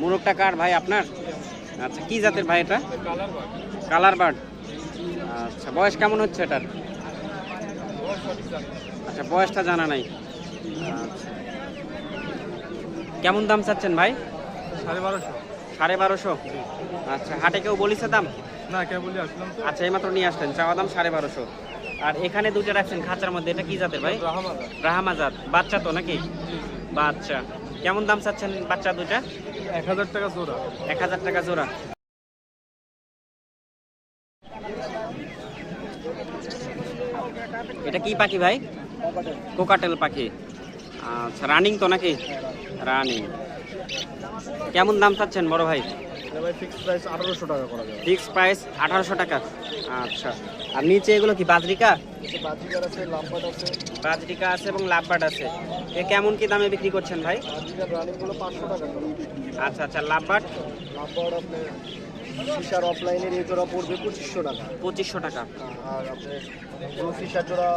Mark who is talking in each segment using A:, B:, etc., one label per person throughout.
A: মোরগটা কার ভাই আপনার? আচ্ছা কি জাতের ভাই এটা? কালার বার্ড আচ্ছা বয়স কেমন হচ্ছে এটার? আচ্ছা বয়সটা জানা নাই। আচ্ছা। কেমন দাম চাচ্ছেন ভাই?
B: সাড়ে বারোশো।
A: সাড়ে বারোশো? আচ্ছা হাটে কেউ বলিছে দাম?
B: না কে বলি আসলাম
A: আচ্ছা এইমাত্র নিয়ে আসলেন চাওয়া দাম সাড়ে বারোশো। আর এখানে দুটো রাখছেন খাঁচার মধ্যে এটা কি জাতের ভাই?
B: রাহামাদা
A: রাহামা জাত। বাচ্চা তো নাকি? বাচ্চা। কেমন দাম চাচ্ছেন বাচ্চা দুটা?
B: এক হাজার টাকা জোড়া।
A: এক হাজার টাকা জোড়া। এটা কি পাখি ভাই? কোকাটেল পাখি। আচ্ছা রানিং তো নাকি? রানিং কেমন দাম চাচ্ছেন বড় ভাই?
B: ফিক্স প্রাইস আঠারোশো টাকা করা
A: প্রাইস আঠারোশো টাকা। আচ্ছা। আর নিচে এগুলো কি বাজরিকা? বাজরিকা আছে এবং লাভবাট আছে। এ কেমন কি দামে বিক্রি করছেন ভাই? আচ্ছা আচ্ছা লাভবাট
B: লাম্পাট আপনার ফিশার অফলাইনের এই জোড়া পড়বে পঁচিশশো টাকা।
A: পঁচিশশো টাকা।
B: আর আপনার ব্লু ফিশার জোড়া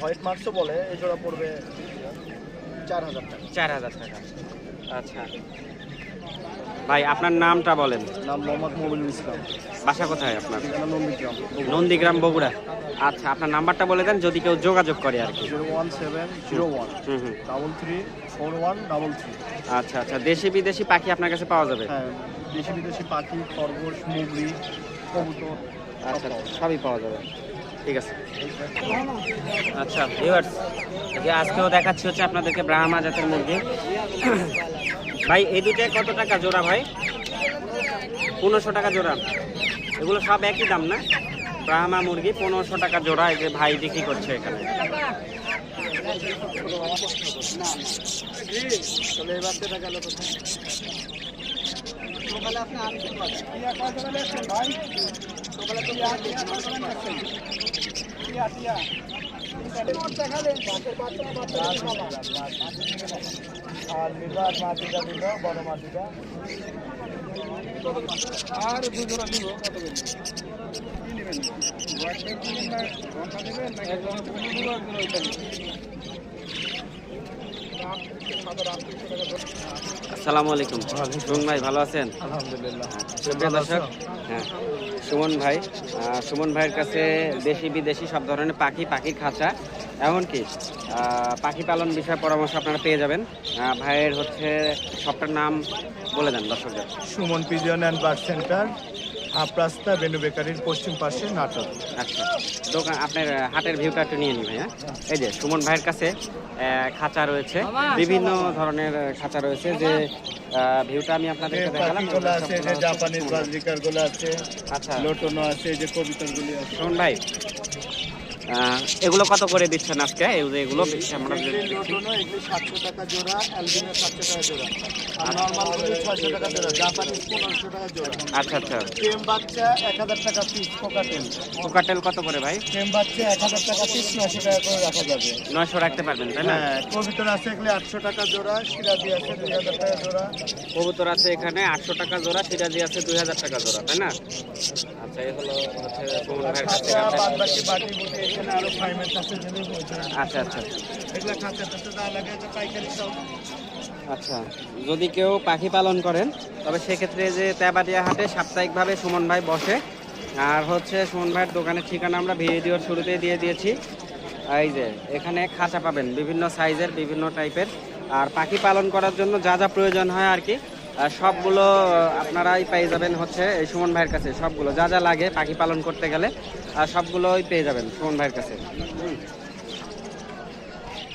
B: হোয়াইট মার্কসও বলে এই জোড়া পড়বে চার হাজার টাকা।
A: চার হাজার টাকা। আচ্ছা। ভাই আপনার নামটা বলেন।
B: নাম মোহাম্মদ মোবিনুল ইসলাম।
A: বাসা কোথায় আপনার?
B: নন্দীগ্রাম
A: নন্দীগ্রাম বগুড়া। আচ্ছা আপনার নাম্বারটা বলে দেন যদি কেউ যোগাযোগ করে আর কি।
B: Zero one seven zero one double three four one double three.
A: আচ্ছা আচ্ছা দেশি বিদেশি পাখি আপনার কাছে পাওয়া যাবে?
B: হ্যাঁ দেশি বিদেশি পাখি খরগোশ কবুতর
A: আচ্ছা সবই পাওয়া যাবে। ঠিক আছে। আচ্ছা ভিউয়ার্স যে আজকেও দেখাচ্ছি হচ্ছে আপনাদেরকে ব্রাহ্মা জাতের মুরগি। ভাই, এই দুটো কত টাকা জোড়া ভাই? পনেরোশো টাকা জোড়া। এগুলো সব একই দাম না? ব্রাহ্মা মুরগি, পনেরোশো টাকা জোড়া যে ভাই বিক্রি করছে এখানে।
B: আর লিভার মাটিটা দিল বড় মাটিটা। আর দুজোড়া দিব কত করে কি নেবেন একদম পনেরো টাকা করে ওইটা
A: আসসালামু আলাইকুম। সুমন ভাই ভালো আছেন?
B: আলহামদুলিল্লাহ।
A: হ্যাঁ সুমন ভাই সুমন ভাইয়ের কাছে দেশি বিদেশি সব ধরনের পাখি পাখির খাঁচা। এমনকি পাখি পালন বিষয়ে পরামর্শ আপনারা পেয়ে যাবেন। ভাইয়ের হচ্ছে সবটার নাম বলে দেন দর্শকদের।
B: Suman pigeon and bird centre half রাস্তা বেনু বেকারির পশ্চিম পাশে নাটক।
A: আচ্ছা দোকান আপনার হাটের ভিউটা একটু নিয়ে নিই ভাই হ্যাঁ এই যে সুমন ভাইয়ের কাছে আহ, খাঁচা রয়েছে। বিভিন্ন ধরনের খাঁচা রয়েছে যে আহ, ভিউটা আমি আপনাদের দেখালাম।
B: আছে যে জাপানিজ বাজরিকারগুলো আছে
A: আচ্ছা।
B: লোটনো আছে যে কবিতাগুলি আছে।
A: সুমন ভাই এগুলো কত করে দিচ্ছেন আজকে? এই যে এগুলো আমরা
B: সাতশো টাকা জোড়া অ্যালবিনো সাতশো টাকা জোড়া আর টাকা জোড়া টাকা জোড়া
A: আচ্ছা আচ্ছা।
B: বাচ্চা এক হাজার টাকা পিস কোকাটেল
A: কোকাটেল কত করে ভাই?
B: বাচ্চা এক হাজার টাকা পিস নশো টাকা করে রাখা যাবে
A: নয়শো রাখতে পারবেন, তাই না?
B: কবিতর আছে এগুলি আটশো টাকা জোড়া সিরাজি আছে দুই হাজার টাকা জোড়া
A: কবুতর আছে এখানে আটশো টাকা জোড়া, সিরাজি আছে দুই হাজার টাকা জোড়া, তাই না? আচ্ছা এই হলো হচ্ছে
B: বাকি এখানে আরও ফাইমের কাছে যেগুলো
A: আচ্ছা আচ্ছা
B: এগুলো খাঁচা টাচা যা লাগে যে পাইকারি সব।
A: আচ্ছা যদি কেউ পাখি পালন করেন তবে সেক্ষেত্রে যে তেবাড়িয়া হাটে সাপ্তাহিকভাবে সুমন ভাই বসে। আর হচ্ছে সুমন ভাইয়ের দোকানের ঠিকানা আমরা ভিডিওর শুরুতেই দিয়ে দিয়েছি। এই যে এখানে খাঁচা পাবেন বিভিন্ন সাইজের বিভিন্ন টাইপের আর পাখি পালন করার জন্য যা যা প্রয়োজন হয় আর কি সবগুলো আপনারাই পেয়ে যাবেন হচ্ছে এই সুমন ভাইয়ের কাছে সবগুলো, যা যা লাগে পাখি পালন করতে গেলে সবগুলোই পেয়ে যাবেন সুমন ভাইয়ের কাছে।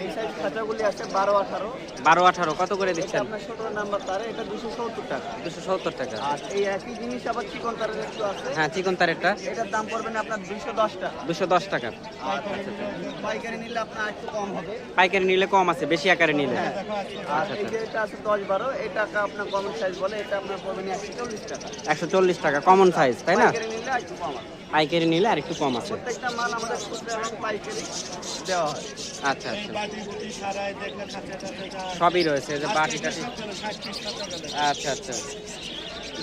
B: এই সাইজ খাঁচাগুলি আছে বারো আঠারো।
A: বারো আঠারো কত করে দিচ্ছেন?
B: আপনার সতেরো নাম্বার তারে এটা দুশো সত্তর টাকা।
A: দুশো সত্তর টাকা।
B: আর এই একই জিনিস আবার চিকন তারের একটু আছে।
A: হ্যাঁ চিকন তারেরটা।
B: এটার দাম পড়বে না আপনার দুশো দশ টাকা।
A: দুশো দশ টাকা।
B: পাইকারি নিলে- আপনার একটু কম হবে।
A: পাইকারি নিলে কম আছে বেশি আকারে নিলে।
B: হ্যাঁ আর এই যে এটা আছে দশ বারো আপনার কমন সাইজ বলে এটা আপনার পড়বে না একশো চল্লিশ টাকা।
A: একশো চল্লিশ টাকা কমন সাইজ তাই না?
B: পাইকারি নিলে একটু কম আছে।
A: আর একটু কম আছে আচ্ছা আচ্ছা। সবই রয়েছে যে বাটি টাটি। আচ্ছা আচ্ছা।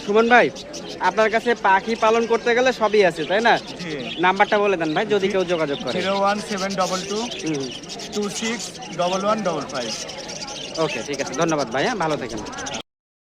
A: সুমন ভাই আপনার কাছে পাখি পালন করতে গেলে সবই আছে তাই না? নাম্বারটা বলে দেন ভাই যদি কেউ যোগাযোগ করে।
B: Zero one seven double two two six double one double five.
A: Okay ঠিক আছে। ধন্যবাদ ভাই হ্যাঁ ভালো থাকেন।